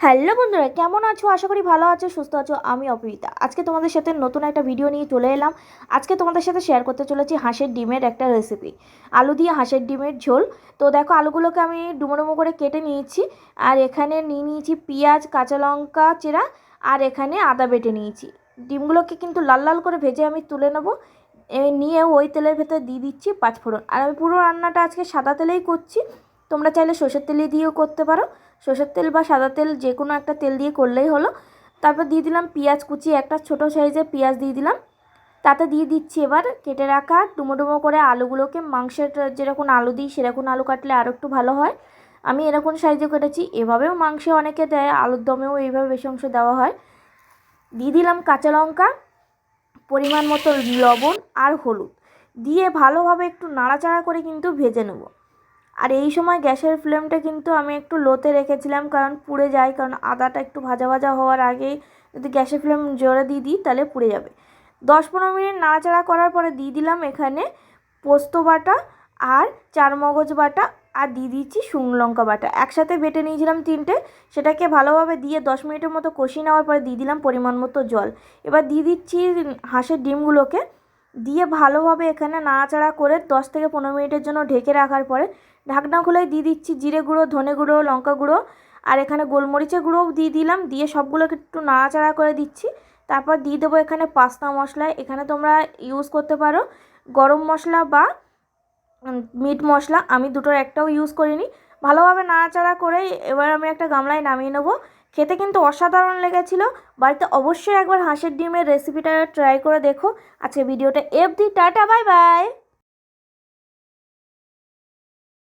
Hello বন্ধুরা, কেমন আছো? আশা করি ভালো আছো, সুস্থ আছো। আমি অপবিতা আজকে তোমাদের সাথে নতুন একটা ভিডিও নিয়ে চলে এলাম। আজকে তোমাদের সাথে শেয়ার করতে চলেছি হাঁসের ডিমের একটা রেসিপি আলু দিয়ে হাঁসের ডিমের ঝোল। তো দেখো, আলুগুলোকে আমি ডুমো করে কেটে নিয়েছি। আর এখানে নিয়ে নিয়েছি পেঁয়াজ, কাঁচা লঙ্কা চেরা, আর এখানে আদা বেটে নিয়েছি। ডিমগুলোকে কিন্তু লাল লাল করে ভেজে আমি তুলে নেব। নিয়ে ওই তেলের ভেতর দিয়ে দিচ্ছি পাঁচফোড়ন আর আমি পুরো রান্নাটা আজকে সাদা তেলেই করছি। তোমরা চাইলে সর্ষের তেলে দিয়েও করতে পারো। সর্ষের তেল বা সাদা তেল যে কোনো একটা তেল দিয়ে করলেই হলো। তারপর দিয়ে দিলাম পেঁয়াজ কুচি, একটা ছোট সাইজের পেঁয়াজ দিয়ে দিলাম। তাতে দিয়ে দিচ্ছি এবার কেটে রাখা ডুমো ডুমো করে আলুগুলোকে, মাংসের যেরকম আলু দিই সেরকম আলু কাটলে আরও একটু ভালো হয়। আমি এরকম সাইজে কেটেছি, এভাবেও মাংসে অনেকে দেয়, আলুর দমেও এইভাবে বেশি অংশ দেওয়া হয়। দিয়ে দিলাম কাঁচা লঙ্কা, পরিমাণ মতো লবণ আর হলুদ। দিয়ে ভালোভাবে একটু নাড়াচাড়া করে কিন্তু ভেজে নেব। আর এই সময় গ্যাসের ফ্লেমটা কিন্তু আমি একটু লোতে রেখেছিলাম, কারণ পুড়ে যায়, কারণ আদাটা একটু ভাজা ভাজা হওয়ার আগেই যদি গ্যাসের ফ্লেম জোরে দিয়ে দিই তাহলে পুড়ে যাবে। দশ পনেরো মিনিট নাড়াচাড়া করার পরে দিয়ে দিলাম এখানে পোস্ত বাটা আর চার মগজ বাটা আর দিয়ে দিচ্ছি শুকনো লঙ্কা বাটা। একসাথে বেটে নিয়েছিলাম তিনটে, সেটাকে ভালোভাবে দিয়ে দশ মিনিটের মতো কষিয়ে নেওয়ার পরে দিয়ে দিলাম পরিমাণ মতো জল। এবার দিয়ে দিচ্ছি হাঁসের ডিমগুলোকে। দিয়ে ভালোভাবে এখানে নাড়াচাড়া করে দশ থেকে পনেরো মিনিটের জন্য ঢেকে রাখার পরে ঢাকনা খুলে দিয়ে দিচ্ছি জিরে গুঁড়ো, ধনে গুঁড়ো, লঙ্কা গুঁড়ো আর এখানে গোলমরিচের গুঁড়োও দিয়ে দিলাম। দিয়ে সবগুলোকে একটু নাড়াচাড়া করে দিচ্ছি। তারপর দিয়ে দেবো এখানে পাস্তা মশলা। এখানে তোমরা ইউজ করতে পারো। গরম মশলা বা মিট মশলা। আমি দুটোর একটাও ইউজ করিনি। ভালোভাবে নাড়াচাড়া করে এবার আমি একটা গামলায় নামিয়ে নেব। খেতে কিন্তু অসাধারণ লেগেছিল। বাড়িতে অবশ্যই একবার হাঁসের ডিমের রেসিপিটা ট্রাই করে দেখো। আজকে ভিডিওটা এফ দি টাটা বাই বাই